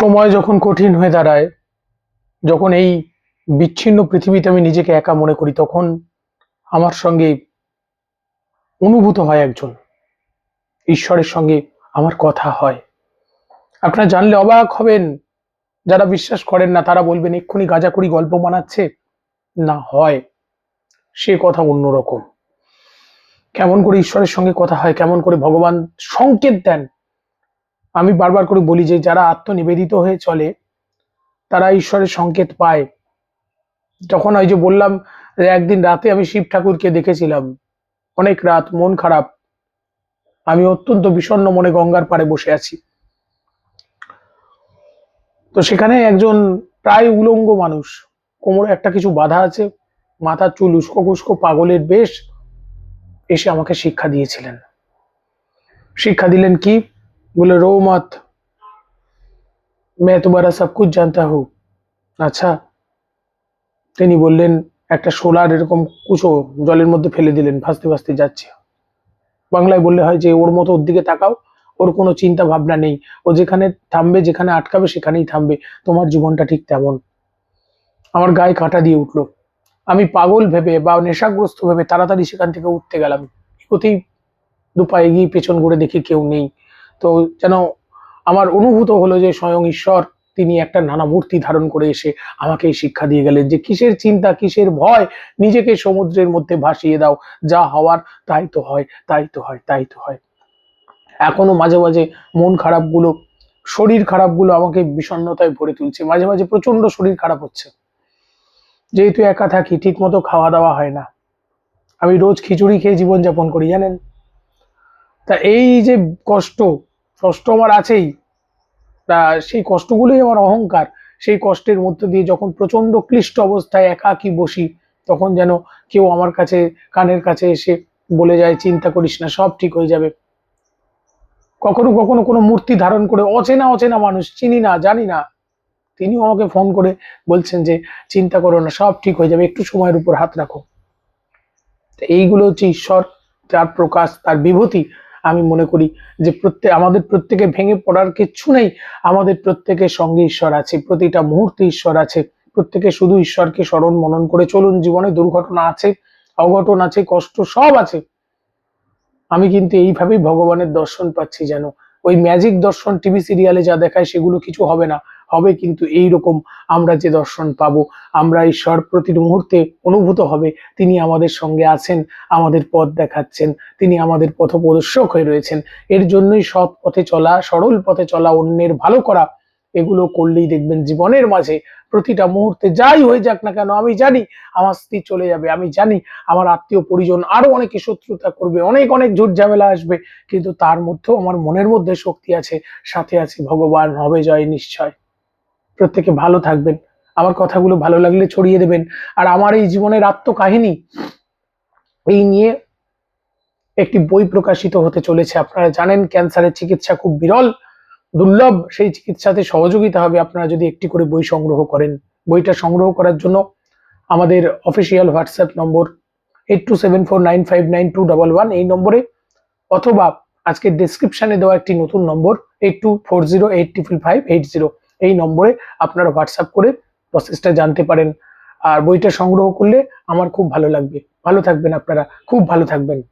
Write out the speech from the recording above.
সময় যখন কঠিন হয়ে দাঁড়ায়, যখন এই বিচ্ছিন্ন পৃথিবীতে আমি নিজেকে একা মনে করি, তখন আমার সঙ্গে অনুভূত হয় একজন। ঈশ্বরের সঙ্গে আমার কথা হয়। আপনারা জানলে অবাক হবেন, যারা বিশ্বাস করেন না, তারা বলবেন, এক্ষুনি গাঁজাখুরি গল্প বানাচ্ছে না, হয়। সে কথা অন্যরকম। কেমন করে ঈশ্বরের সঙ্গে কথা হয়, কেমন করে ভগবান সংকেত দেন আমি বারবার করে বলি যে যারা আত্মনিবেদিত হয়ে চলে, তারা ঈশ্বরের সংকেত পায়। যখন ওই যে বললাম একদিন রাতে আমি শিব ঠাকুরকে দেখেছিলাম, অনেক রাত মন খারাপ, আমি অত্যন্ত বিষণ্ণ মনে গঙ্গার পাড়ে বসে আছি। তো সেখানে একজন প্রায় উলঙ্গ মানুষ, কোমরে একটা কিছু বাধা আছে, মাথার চুল উস্কো কুস্কো পাগলের বেশ, এসে আমাকে শিক্ষা দিয়েছিলেন। শিক্ষা দিলেন কি? बोले रो मत मैं तुम्हारा सब कुछ जानता हूँ আচ্ছা তিনি বললেন একটা সোলার এরকম কুচো জলের মধ্যে ফেলে দিলেন ভাসতে ভাসতে যাচ্ছে বাংলায় বললে হয় যে ওর মতো ওর দিকে তাকাও ওর কোনো চিন্তা ভাবনা নেই ও যেখানে থামবে যেখানে আটকাবে সেখানেই থামবে তোমার জীবনটা ঠিক তেমন আমার গায়ে কাঁটা দিয়ে উঠলো আমি পাগল ভেবে বা নেশাগ্রস্ত ভেবে তাড়াতাড়ি সেখান থেকে উঠতে গেলাম এগোতেই দু পা এগিয়ে পেছন করে দেখি কেউ নেই তো যেন আমার অনুভূত হলো যে স্বয়ং ঈশ্বর, তিনি একটা নানা মূর্তি ধারণ করে এসে আমাকে শিক্ষা দিয়ে গেলেন যে কিসের চিন্তা, কিসের ভয়? নিজেকে সমুদ্রের মধ্যে ভাসিয়ে দাও। যা হওয়ার, তাই তো হয়, তাই তো হয়, তাই তো হয়। এখনও মাঝে মাঝে মন খারাপগুলো, শরীর খারাপগুলো আমাকে বিষণ্ণতায় ভরে তুলছে। মাঝে মাঝে প্রচণ্ড শরীর খারাপ হচ্ছে। যেহেতু একা থাকি ঠিক মতো খাওয়া দাওয়া হয় না। আমি রোজ খিচুড়ি খেয়ে জীবনযাপন করি, জানেন? তা এই যে কষ্ট কষ্ট আমার আছেই। তা সেই কষ্টগুলোই আমার অহংকার। সেই কষ্টের মধ্যে দিয়ে যখন প্রচণ্ড ক্লিষ্ট অবস্থায় একাকি বসি, তখন যেন কেউ আমার কাছে, কানের কাছে এসে বলে যায়, চিন্তা করিস না, সব ঠিক হয়ে যাবে। কখনো কখনো কোনো মূর্তি ধারণ করে অচেনা অচেনা মানুষ, চিনি না, জানি না, তিনিও আমাকে ফোন করে বলছেন যে, চিন্তা করো না, সব ঠিক হয়ে যাবে, একটু সময়ের উপর হাত রাখো। এইগুলো হচ্ছে ঈশ্বর, তার প্রকাশ, তার বিভূতি। আমি মনে করি যে প্রত্যেক, আমাদের প্রত্যেকে ভেঙে পড়ার কিচ্ছু নেই। আমাদের প্রত্যেকের সঙ্গে ঈশ্বর আছে, প্রতিটা মুহূর্তে ঈশ্বর আছে। প্রত্যেকে শুধু ঈশ্বরকে স্মরণ মনন করে চলুন, জীবনে দুর্ঘটনা আছে, অঘটন আছে, কষ্ট সব আছে। আমি কিন্তু এইভাবেই ভগবানের দর্শন পাচ্ছি যেন। ওই ম্যাজিক দর্শন টিভি সিরিয়ালে যা দেখায় সেগুলো কিছু হবে না। হবে, কিন্তু এই রকম আমরা যে দর্শন পাবো, আমরা ঈশ্বর প্রতি মুহূর্তে অনুভূত হবে। তিনি আমাদের সঙ্গে আছেন, আমাদের পথ দেখাচ্ছেন, তিনি আমাদের পথপ্রদর্শক হয়ে রয়েছেন। এর জন্যই সৎ পথে চলা, সরল পথে চলা, অন্যের ভালো করা, এগুলো করলেই দেখবেন জীবনের মাঝে প্রতিটা মুহূর্তে যাই হয়ে যাক না কেন, আমি জানি আমার স্ত্রী চলে যাবে, আমি জানি আমার আত্মীয় পরিজন আরও অনেকে শত্রুতা করবে, অনেক অনেক ঝুট ঝামেলা আসবে, কিন্তু তার মধ্যেও, আমার মনের মধ্যে শক্তি আছে, সাথে আছে, ভগবান হবে জয় নিশ্চয়। প্রত্যেকে ভালো থাকবেন। আমার কথাগুলো ভালো লাগলে ছড়িয়ে দেবেন। আর আমার এই জীবনের আত্মকাহিনী, এই নিয়ে একটি বই প্রকাশিত হতে চলেছে। আপনারা জানেন, ক্যান্সারের চিকিৎসা খুব বিরল, দুর্লভ। সেই চিকিৎসাতে সহযোগিতা হবে। আপনারা যদি একটি করে বই সংগ্রহ করেন, বইটা সংগ্রহ করার জন্য আমাদের official WhatsApp number eight two seven four nine five nine two double one এই নম্বরে, অথবা আজকে ডিসক্রিপশনে দেওয়া একটি নতুন number eight two four zero eight triple five eight zero এই নম্বরে আপনারা হোয়াটসঅ্যাপ করে প্রসেসটা জানতে পারেন। আর বইটা সংগ্রহ করলে আমার খুব ভালো লাগবে। ভালো থাকবেন আপনারা। খুব ভালো থাকবেন।